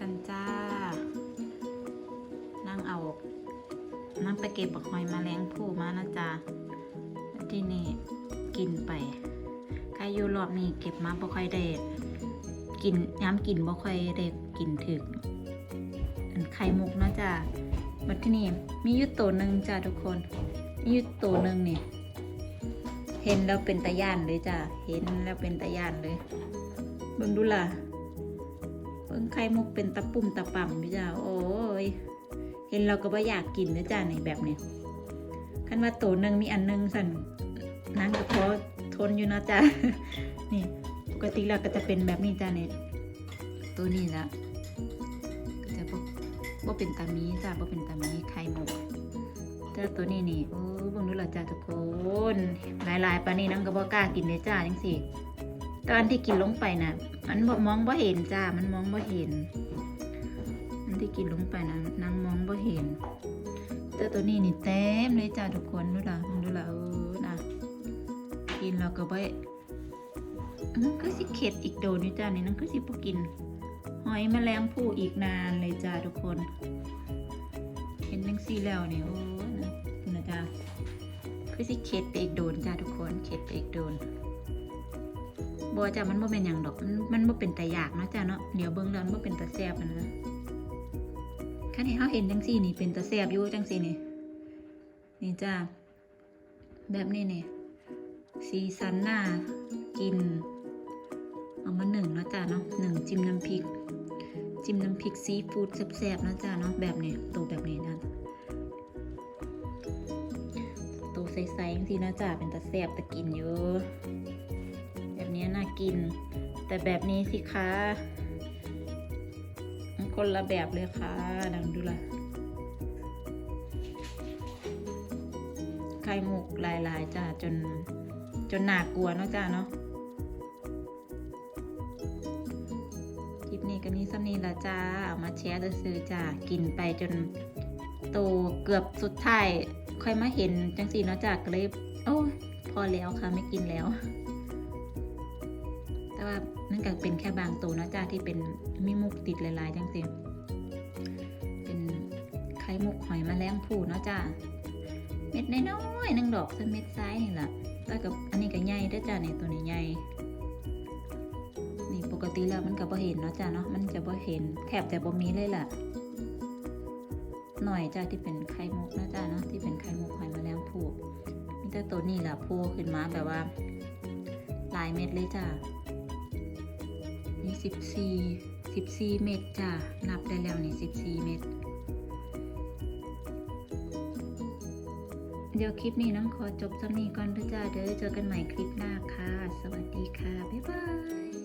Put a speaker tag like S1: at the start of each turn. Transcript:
S1: กันจ้า นั่งเอา นั่งไปเก็บบักหอยมาแรงผู้มานะจ๊ะที่นี่กินไป ใครอยู่รอบนี้เก็บมาบ่ค่อยได้กินย้ำกินบ่ค่อยได้กินถึกอันไข่มุกนาะจ้ะบัดที่นี่มียู่ตัวหนึ่งจ้ะทุกคน มียู่ตัวหนึ่งนี่เห็นแล้วเป็นตาย่านเลยจ้ะเห็นแล้วเป็นตาย่านเลยเบิ่งดูล่ะ เบิ่งไข่มุกเป็นตะปุ่มตะป่ำพี่จ้าโอ้ยเห็นเราก็บ่อยากกินนะจ้าในแบบเนี้ยคันว่าตัวหนึ่งมีอันหนึงสั่นนั่งก็พอทนอยู่นะจ้านี่ปกติเราก็จะเป็นแบบนี้จ้าเนี่ยตัวนี้ละก็จะบ่บ่เป็นตามีจ้าบ่เป็นตามีไข่มุกแต่ตัวนี้นี่โอ้บิ่งดูล่ะจ้าทุกคนหลายๆปานนี้นั่งก็บ่กล้ากินเลยจ้าจังซี่ ตอนที่กินลงไปนะมันมองบ่เห็นจ้า มันมองบ่เห็น มันที่กินลงไปนะนางมองบ่เห็นแต่ตัวนี้นี่เต็มเลยจ้าทุกคนดูล่ะดูล่ะเออนะกินแล้วก็บ่นั่นคือสิเข็ดอีกโดนนี่จ้านี่นั่นคือสิบ่กิน หอยแมลงภู่อีกนานเลยจ้าทุกคน เห็นจังซี่แล้วนี่โอ้นะนะจ้าคือสิเข็ดไปอีกโดนจ้าทุกคนเข็ดไปอีกโดน บัวจ้ะมันบ่เป็นหยังดอก มันมันบ่เป็นแต่อยากเนาะจ้ะเนาะเดี๋ยวเบิ่งแล้วมันบ่เป็นแตาแซ่บอะนะคันที่เฮาเห็นจังซี่นี่เป็นแตาแซ่บอยู่จังซี่นี่นี่จ้าแบบนี้นี่สีสันน่ากิน เอามาหนึ่งเนาะจ้ะเนาะหนึ่งจิ้มน้ำพริก จิ้มน้ำพริกซีฟู้ดแซ่บๆนะจ้ะเนาะแบบนี้ตัวแบบนี้นะตัวใสๆจังซี่นะจ้ะเป็นตาแซ่บตะกินอยู่ นี้น่ากิน แต่แบบนี้สิคะคนละแบบเลยค่ะดังดูละไข่หมกลายๆจ้าจนจนหนากลัวเนาะจ้าเนาะคลิปนี้ก็นี้ซ้ำนี้ละจ้าเอามาแชร์ซื้อจ้ากินไปจนโตเกือบสุดท้ายค่อยมาเห็นจังสีเนาะจ้าก็เลยโอ้พอแล้วค่ะไม่กินแล้ว ว่านั่นก็เป็นแค่บางตัวนะจ้าที่เป็นมีมุกติดลายๆจังสิเป็นไข่มุกหอยมแมลงภู่เนาะจ้าเม็ดน้อยๆนึงดอกสันเม็ดซ้ายนี่แหละแต่กับอันนี้ก็ใหญ่เด้อจ้าเนี่ยตัวนี้ใหญ่นี่ปกติแล้วมันก็บ่เห็นเนาะจ้าเนาะมันจะบ่เห็นแทบจะบ่มีเลยล่ะหน่อยจ้าที่เป็นไข่มุกนะจ้าเนาะที่เป็นไข่มุกหอยมแมลงภู่มีแต่ตัวนี้แหละโผล่ขึ้นมาแบบว่า หลายเม็ดเลยจ้า 14 14 เม็ดจ้ะ นับได้แล้วนี่ 14 เม็ด เดี๋ยวคลิปนี้น้องขอจบสำนี้ก่อนเพื่อจ้าเด้อ เจอกันใหม่คลิปหน้าค่ะ สวัสดีค่ะ บ๊ายบาย